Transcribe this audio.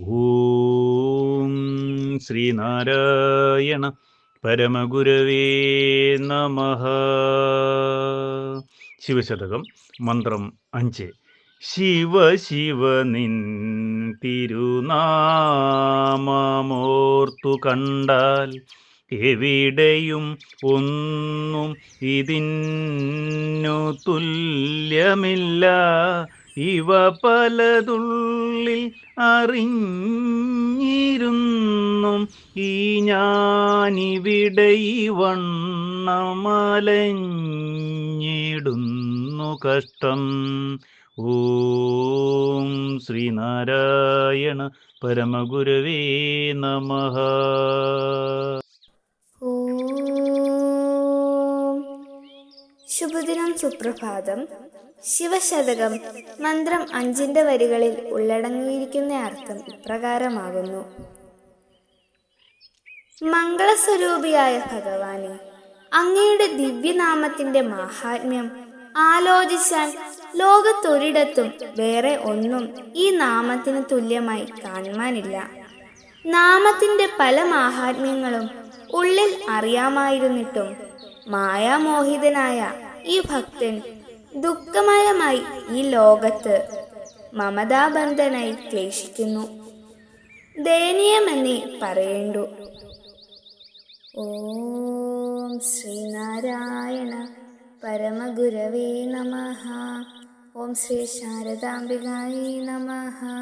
ഓം ശ്രീനാരായണ പരമഗുരവേ നമ. ശിവശതകം മന്ത്രം അഞ്ച്. ശിവ ശിവ നിൻ തിരുനാമോർത്തു കണ്ടാൽ എവിടെയും ഒന്നും ഇതിന്നു തുല്യമില്ല. ഇവ പലതുള്ളിൽ അറിഞ്ഞിരുന്നു. ഈ ഞാനിവിടെ വണ്ണമലഞ്ഞിടുന്നു കഷ്ടം. ഓം ശ്രീനാരായണ പരമഗുരവേ നമ. ശുഭദിനം സുപ്രഭാതം. ശിവശതകം മന്ത്രം അഞ്ചിന്റെ വരികളിൽ ഉള്ളടങ്ങിയിരിക്കുന്ന അർത്ഥം ഇപ്രകാരമാകുന്നു. മംഗളസ്വരൂപിയായ ഭഗവാനെ അങ്ങയുടെ ദിവ്യനാമത്തിന്റെ മാഹാത്മ്യം ആലോചിച്ചാൽ ലോകത്തൊരിടത്തും വേറെ ഒന്നും ഈ നാമത്തിന് തുല്യമായി കാണുവാനില്ല. നാമത്തിന്റെ പല മാഹാത്മ്യങ്ങളും ഉള്ളിൽ അറിയാമായിരുന്നിട്ടും മായാമോഹിതനായ ഈ ഭക്തൻ ദുഃഖമയമായി ഈ ലോകത്ത് മമതാബന്ധനായി ക്ലേശിക്കുന്നു ദയനീയമെന്നേ പറയേണ്ടു. ഓം ശ്രീനാരായണ പരമഗുരവേ നമ. ഓം ശ്രീ ശാരദാംബികായി നമഃ.